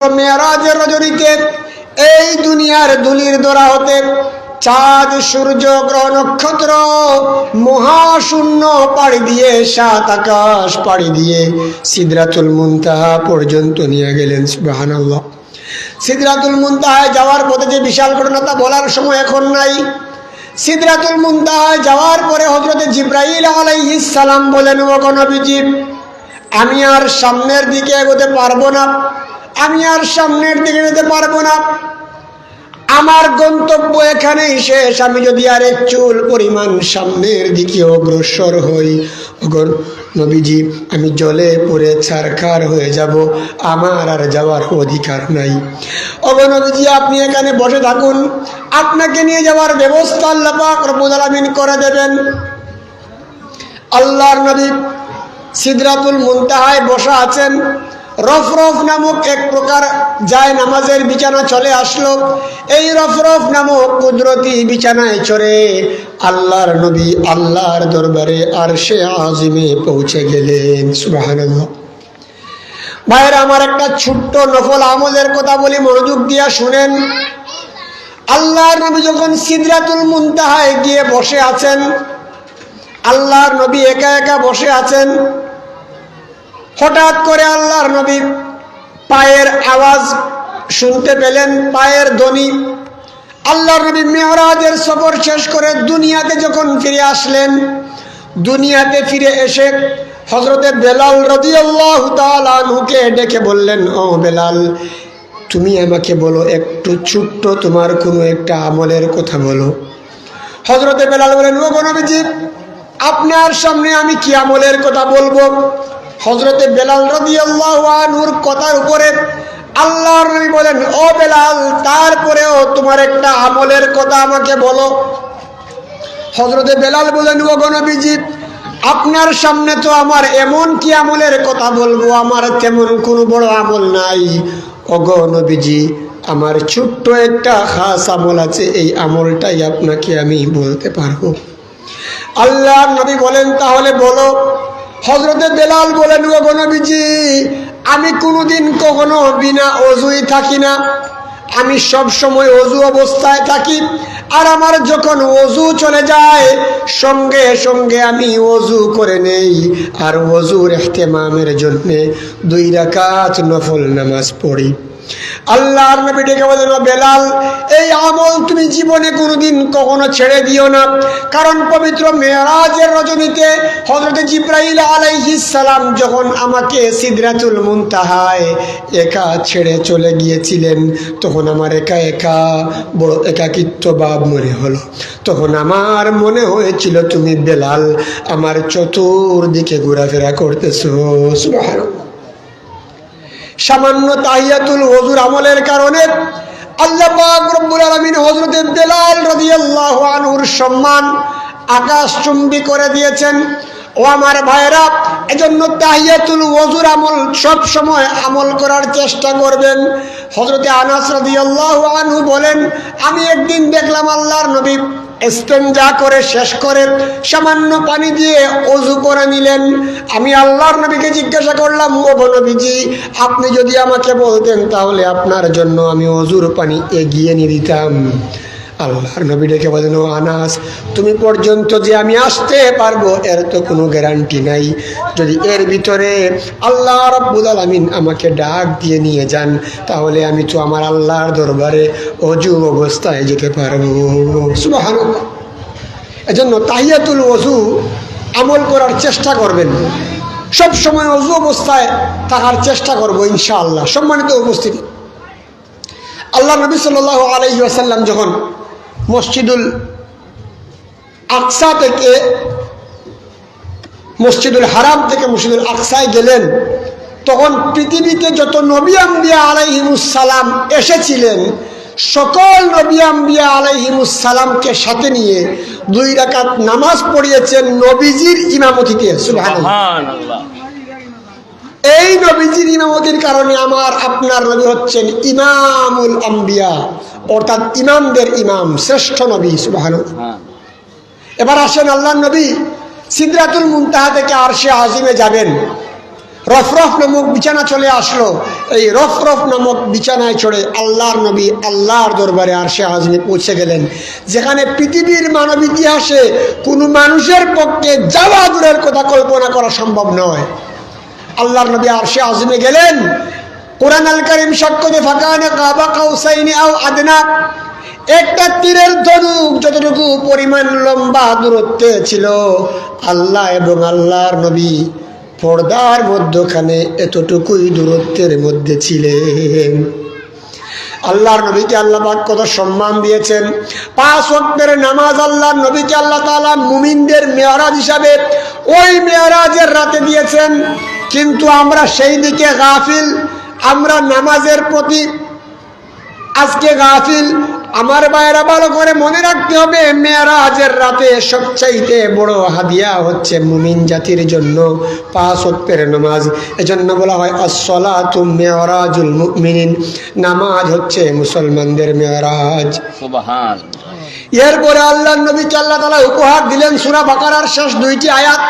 মেয়ারাজের রজনীতে এই দুনিয়ার দুলির দোরা হতে চাঁদ, সূর্য, গ্রহ, নক্ষত্র মহাশূন্য পাড়ি দিয়ে, সাত আকাশ পাড়ি দিয়ে সিদরাতুল মুনতাহা পর্যন্ত নিয়ে গেলেন, সুবহানাল্লাহ। সিদরাতুল মুনতাহায় যাওয়ার পথে যে বিশাল ঘটনা তা বলার সময় এখন নাই। সিদরাতুল মুনতাহায় যাওয়ার পরে হজরতে জিব্রাইল আলাইহিস সালাম বলেন, ও নবীজি, আমি আর সামনের দিকে এগোতে পারব না। আমি আর সামনের দিকে যেতে পারব না। আমার গন্তব্য এখানেই শেষ। আমি যদি আর এক চুল পরিমাণ সামনের দিকে অগ্রসর হই অগর নবীজি, আমি জলে পড়ে ছারখার হয়ে যাব। আমার আর যাওয়ার অধিকার নাই। অগর নবীজি, আপনি এখানে বসে থাকুন। আপনাকে নিয়ে যাওয়ার ব্যবস্থা আল্লাহ পাক করে দেবেন। আল্লাহর নবী সিদরাতুল মুনতাহায় বসা আছেন। রফরফ নামক এক প্রকার যায় নামাজের বিছানা চলে আসলো। এই রফরফ নামক কুদরতি বিছানায় চড়ে আল্লাহর নবী আল্লাহর দরবারে আর সে আজিমে পৌঁছে গেলেন। সুবহানাল্লাহ। ভাইয়ের আমার একটা ছোট্ট নফল আমলের কথা বলি, মনোযোগ দিয়া শুনেন। আল্লাহর নবী যখন সিদরাতুল মুনতাহায় গিয়ে বসে আছেন, আল্লাহর নবী একা একা বসে আছেন হঠাৎ করে আল্লাহর নবী পায়ের আওয়াজ শুনতে পেলেন, পায়ের ধ্বনি। আল্লাহর নবী মেহরাজের সফর শেষ করে দুনিয়াতে যখন ফিরে আসলেন, দুনিয়াতে ফিরে এসে হজরতে বেলাল রদিয়াল্লাহু তাআলা আনহুকে ডেকে বললেন, ও বেলাল, তুমি আমাকে বলো, একটু ছোট্ট তোমার কোনো একটা আমলের কথা বলো। হজরতে বেলাল বলেন ও গণবিজি আপনার সামনে আমি কি আমলের কথা বলব? হজরতে বেলাল রদিয়াল্লাহুর কথার উপরে আল্লাহর নবী বলেন, ও বেলাল, তারপরেও তোমার একটা আমলের কথা আমাকে বলো। হজরতে বেলাল বলেন, ও গণবিজি আপনার সামনে তো আমার এমন কি আমলের কথা বলব? আমার তেমন কোনো বড় আমল নাই। অগো নবীজি, আমার ছোট্ট একটা খাস আমল আছে, এই আমলটাই আপনাকে আমি বলতে পারব। আল্লাহ নবী বলেন, তাহলে বলো হজরতে বেলাল বলেন ও নবীজি, আমি কোনোদিন কখনো বিনা অজুই থাকি না। আমি সব সময় অজু অবস্থায় থাকি, আর আমার যখন অজু চলে যায়, সঙ্গে সঙ্গে আমি অজু করে নেই। আর অজুর এহতেমামের জন্যে দুই রাকাত নফল নামাজ পড়ি। আল্লাহর নবী ডেকে বলেন বেলাল, এই তুমি জীবনে কোনোদিন কখনো ছেড়ে দিও না। কারণ পবিত্র মেয়ারাজের রজনীতে হজরত আলাইহিস সালাম যখন আমাকে সিদরাতুল মুনতাহায় একা ছেড়ে চলে গিয়েছিলেন, তখন আমার একা একা বড় একাকিত্ব ভাব মনে হলো। তখন আমার মনে হয়েছিল, তুমি বেলাল, আমার চতুর্দিকে ঘোরাফেরা করতেছো। সামান্য তাহিয়াতুল হজুর আমলের কারণে আল্লাহ পাক রব্বুল আলামিন হযরতে বেলাল আল্লাহ আনহুর সম্মান আকাশ চুম্বি করে দিয়েছেন। ও আমার ভাইরা এজন্য তাহিয়াতুল ওজুর আমল সব সময় আমল করার চেষ্টা করবেন। হজরতে আনাস রাদিয়াল্লাহু আনহু বলেন, আমি একদিন দেখলাম আল্লাহর নবী এস্তেঞ্জা করে শেষ করে, সামান্য পানি দিয়ে অজু করে নিলেন। আমি আল্লাহর নবীকে জিজ্ঞাসা করলাম, ও নবীজি, আপনি যদি আমাকে বলতেন তাহলে আপনার জন্য আমি অজুর পানি এগিয়ে নিয়ে দিতাম। আল্লাহর নবী ডেকে বলেন আনাস, তুমি পর্যন্ত যে আমি আসতে পারব, এর তো কোনো গ্যারান্টি নাই। যদি এর ভিতরে আল্লাহ রব্বুল আলমিন আমাকে ডাক দিয়ে নিয়ে যান, তাহলে আমি তো আমার আল্লাহর দরবারে অজু অবস্থায় যেতে পারব। এজন্য তাহিয়াতুল অজু আমল করার চেষ্টা করবেন। সব সময় অজু অবস্থায় থাকার চেষ্টা করব, ইনশাআল্লাহ। সম্মানিত উপস্থিতি। আল্লাহ নবী সাল্লাহ আলহি আসাল্লাম যখন মসজিদুল আকসা থেকে মসজিদুল হারাম থেকে মসজিদুল আকসায় গেলেন। তখন পৃথিবীতে যত নবী আম্বিয়া আলাইহিমুসালাম এসেছিলেন সকল নবী আম্বিয়া আলাইহিমুসালামকে সাথে নিয়ে দুই রাকাত নামাজ পড়িয়েছেন নবীজির ইমামতিতে এই নবীজির ইমামতির কারণে আমার আপনার নবী হচ্ছেন ইমামুল আম্বিয়া। অর্থাৎ ইমামদের ইমাম শ্রেষ্ঠ নবী সুবাহান হ্যাঁ। এবার আসেন আল্লাহ নবী সিদ্রাতুল মুনতাহা থেকে আর সে আজিমে যাবেন। রফরফ নামক বিছানা চলে আসলো। এই রফরফ নামক বিছানায় চড়ে আল্লাহর নবী আল্লাহর দরবারে আর সে আজমে পৌঁছে গেলেন। যেখানে পৃথিবীর মানব ইতিহাসে কোনো মানুষের পক্ষে যাওয়া দূরের কথা কল্পনা করা সম্ভব নয়। আল্লাহর নবী আর সে আজমে গেলেন কোরআন আল করিম সাক্ষ্যতে ফাঁকানে কাবা, কাউসাইনি, আও আদনা। একটা তীরের ধনুক যতটুকু পরিমাণ লম্বা দূরত্বে ছিল, আল্লাহ এবং আল্লাহর নবী পর্দার মধ্যখানে এতটুকুই দূরত্বের মধ্যে ছিলেন। আল্লাহর নবীকে আল্লাহ পাক কত সম্মান দিয়েছেন। পাঁচ ওয়াক্তের নামাজ আল্লাহর নবীকে আল্লাহ তাআলা মুমিনদের মেয়ারাজ হিসাবে ওই মেয়ারাজের রাতে দিয়েছেন। কিন্তু আমরা সেই দিকে গাফিল আমরা নামাজের প্রতি আজকে গাফিল। আমার বাইরা ভালো করে মনে রাখতে হবে মেয়ারাজের রাতে সবচাইতে বড় হাদিয়া হচ্ছে মুমিন জাতির জন্য পাঁচ ওয়াক্তের নামাজ। এজন্য বলা হয় আসসালাতু মেয়রাজুল মুমিনিন। নামাজ হচ্ছে মুসলমানদের মেয়রাজ। এরপরে আল্লাহ নবীকে আল্লাহ তালা উপহার দিলেন সুরা বাকারার শেষ দুইটি আয়াত।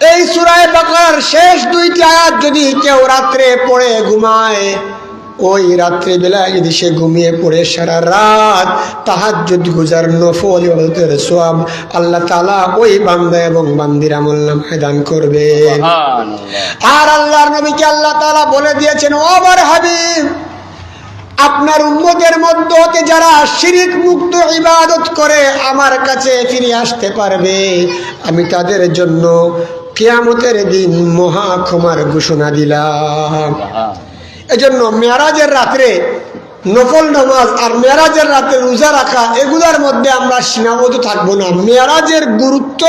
এই সুরায় বাকারার শেষ দুইটি আয়াত যদি কেউ রাত্রে পড়ে ঘুমায় ওই রাত্রিবেলায় যদি সে ঘুমিয়ে পড়ে সারা রাত তাহার যদি গুজার নফল ইবাদতের সোয়াব আল্লাহ তালা ওই বান্দা এবং বান্দির আমল নাম দান করবে। আর আল্লাহর নবীকে আল্লাহ তাআলা বলে দিয়েছেন ওবার হাবিব আপনার উম্মতের মধ্য হতে যারা শিরিক মুক্ত ইবাদত করে আমার কাছে ফিরে আসতে পারবে আমি তাদের জন্য কিয়ামতের দিন মহা ক্ষমার ঘোষণা দিলাম। এজন্য মেয়ারাজের রাত্রে নফল নামাজ আর মেয়ারাজের রাতে রোজা রাখা এগুলার মধ্যে আমরা সীমাবদ্ধ থাকব না। মেয়ারাজের গুরুত্ব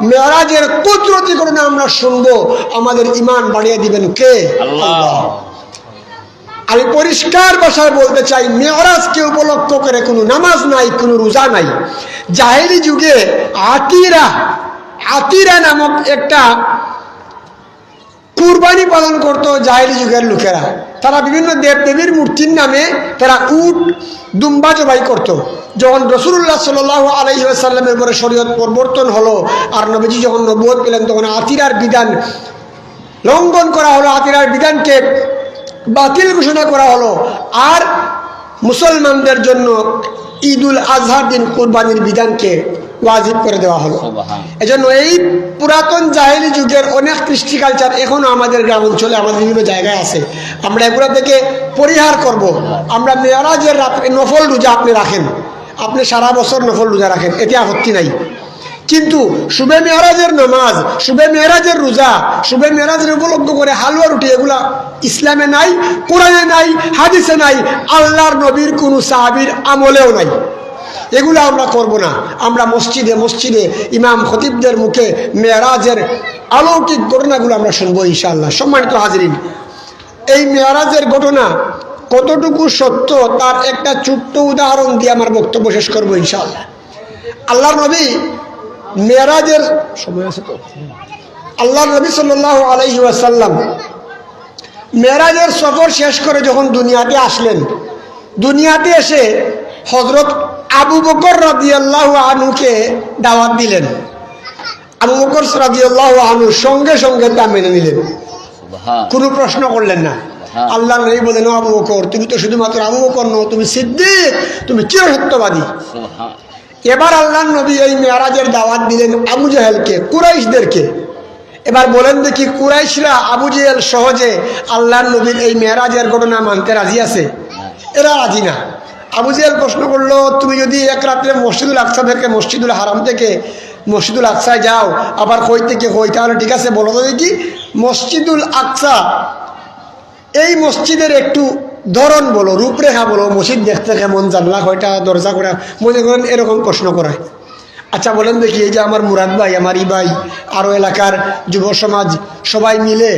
মেয়ারাজের কুদরতি করে আমরা শুনব। আমাদের ইমান বাড়িয়ে দিবেন কে? আল্লাহ। আমি পরিষ্কার ভাষায় বলতে চাই মেয়রাজকে উপলক্ষ করে কোনো নামাজ নাই কোনো রোজা নাই। জাহেলি যুগে আতিরা আতিরা নামক একটা কুরবানি পালন করতো জাহেলি যুগের লোকেরা তারা বিভিন্ন দেব দেবীর মূর্তির নামে তারা উট, দুম্বা জবাই করত। যখন রসুল্লাহ সাল আলহিসাল্লামের পরে শরীয়ত পরিবর্তন হলো আর নবীজি যখন নবুয়ত পেলেন, তখন আতিরার বিধান লঙ্ঘন করা হলো, আতিরার বিধানকে বাতিল ঘোষণা করা হলো আর মুসলমানদের জন্য ঈদুল আজহার দিন কোরবানির বিধানকে ওয়াজিব করে দেওয়া হলো। এজন্য এই পুরাতন জাহেলি যুগের অনেক কৃষ্টি কালচার এখনও আমাদের গ্রাম অঞ্চলে আমাদের বিভিন্ন জায়গায় আছে। আমরা এগুলো থেকে পরিহার করব। আমরা মেয়ারাজের রাত্রে নফল রোজা আপনি রাখেন। আপনি সারা বছর নফল রোজা রাখেন। এতে আপত্তি নাই। কিন্তু শুভে মেয়ারাজের নামাজ শুভে মেয়ারাজের রোজা শুভে মেয়ারাজের উপলব্ধ করে হালুয়া রুটি এগুলা ইসলামে নাই কোরআনে নাই হাদিসে নাই আল্লাহর নবীর কোনো সাহাবির আমলেও নাই। এগুলো আমরা করব না। আমরা মসজিদে মসজিদে ইমাম খতিবদের মুখে মেয়ারাজের অলৌকিক ঘটনাগুলো আমরা শুনব ইনশাআল্লাহ। সম্মানিত হাজরিন, এই মেয়ারাজের ঘটনা কতটুকু সত্য তার একটা ছোট্ট উদাহরণ দিয়ে আমার বক্তব্য শেষ করব ইনশাআল্লাহ। আল্লাহ নবী মেয়ারাজের সময় আছে তো? আল্লাহ নবী সাল্লাহ আলহি আসাল্লাম মেরাজের সফর শেষ করে যখন দুনিয়াতে আসলেন, দুনিয়াতে এসে হজরত আবু বকর রাদিয়াল্লাহু আনুকে দাওয়াত দিলেন। আবু বকর রাদিয়াল্লাহু আনু সঙ্গে সঙ্গে তা মেনে নিলেন। কোনো প্রশ্ন করলেন না। আল্লাহ নবী বলেন "ও আবু বকর তুমি তো শুধুমাত্র আবু বকর নও তুমি সিদ্দিক তুমি চির সত্যবাদী এবার আল্লাহ নবী এই মেয়ারাজের দাওয়াত দিলেন আবু জাহেলকে কুরাইশদেরকে। এবার বলেন দেখি কুরাইশরা আবু জেহেল সহজে আল্লাহ নবীর এই মেয়ারাজের ঘটনা মানতে রাজি আছে? এরা রাজি না। আবু জেহেল প্রশ্ন করল, তুমি যদি এক রাত্রে মসজিদুল আকসা থেকে মসজিদুল হারাম থেকে মসজিদুল আকসায় যাও, আবার কই থেকে কই? তাহলে ঠিক আছে, বলো তো দেখি। মসজিদুল আকসা, এই মসজিদের একটু ধরন বলো, রূপরেখা বলো, মসজিদ দেখতে কেমন? জানলা কয়টা, দরজা করা মনে করেন এরকম প্রশ্ন করায় আচ্ছা বলেন দেখি, এই যে আমার মুরাদ ভাই, আমার ই ভাই আরও এলাকার যুব সমাজ সবাই মিলে,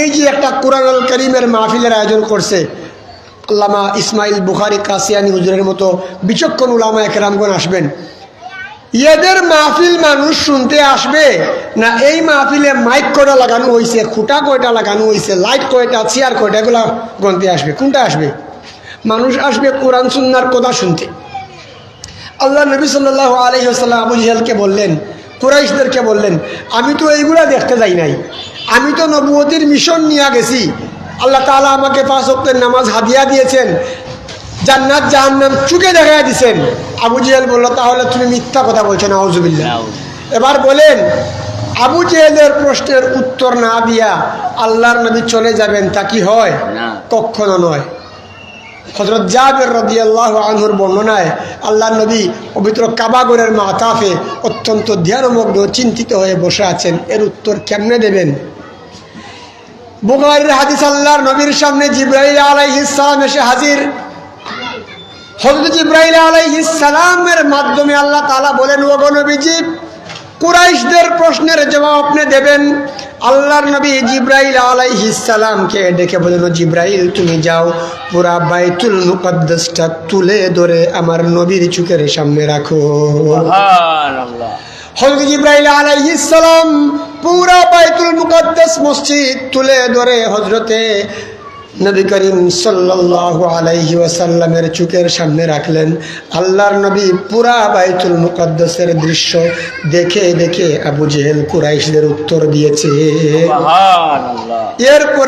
এই যে একটা কোরআন করিমের মাহফিলের আয়োজন করছে আল্লামা ইসমাইল বুখারি কাসিয়ানি হুজুরের মতো বিচক্ষণ উলামা একরামগণ আসবেন। এদের মাহফিল মানুষ শুনতে আসবে না এই মাহফিলে মাইক কয়টা লাগানো হয়েছে খুঁটা কয়টা লাগানো হয়েছে লাইট কয়টা, চেয়ার কয়টা, এগুলা গন্তে আসবে। কোনটা আসবে? মানুষ আসবে কোরআন সুন্নার কথা শুনতে। আল্লাহ নবী সাল্লাহ আলহিহাল্লাম আবু জিহালকে বললেন, কুরাইশদেরকে বললেন, আমি তো এইগুলা দেখতে যাই নাই। আমি তো নবুয়তির মিশন নিয়ে গেছি। আল্লাহ তাআলা আমাকে পাঁচ ওয়াক্তের নামাজ হাদিয়া দিয়েছেন। জান্নাত জাহান্নাম চুকে দেখা দিয়েছেন আবু জেহেল বলল তাহলে তুমি মিথ্যা কথা বলছো না আউজুবিল্লাহ এবার বলেন আবু জেহেলের প্রশ্নের উত্তর না দিয়া আল্লাহর নবী চলে যাবেন তা কি হয়। কখনো নয়। হজরত জাবের রদি আল্লাহ আনহুর বর্ণনায় আল্লাহ নবী পবিত্র কাবাগরের মাতাফে অত্যন্ত ধ্যানমগ্ন চিন্তিত হয়ে বসে আছেন। এর উত্তর কেমনে দেবেন? বুখারীর হাদিস আল্লাহর নবীর সামনে জিব্রাইল আলাইহিস সালাম এসে হাজির। হজরত ইব্রাহিম আলাইহিস সালামের মাধ্যমে আল্লাহ তাআলা বলেন, ওগো নবীজি, কুরাইশদের প্রশ্নের জবাব আপনি দেবেন। আল্লাহর নবী জিব্রাইল আলাইহিস সালামকে ডেকে বলেন "ও জিব্রাইল, তুমি যাও, পুরা বাইতুল মুকদ্দাসটা তুলে ধরে আমার নবীর চুকের সামনে রাখো। সুবহানাল্লাহ। হজরত ইব্রাহিম আলাইহিস সালাম পুরা বাইতুল মুকদ্দাস মসজিদ তুলে ধরে হজরতে নবী করিম সাল্লাল্লাহু আলাইহি ওয়াসাল্লামের চুকের সামনে রাখলেন। আল্লাহর নবী পুরা বাইতুল মুকদ্দাসের দৃশ্য দেখে দেখে আবু জেহেল কুরাইশদের উত্তর দিয়েছে। এরপরে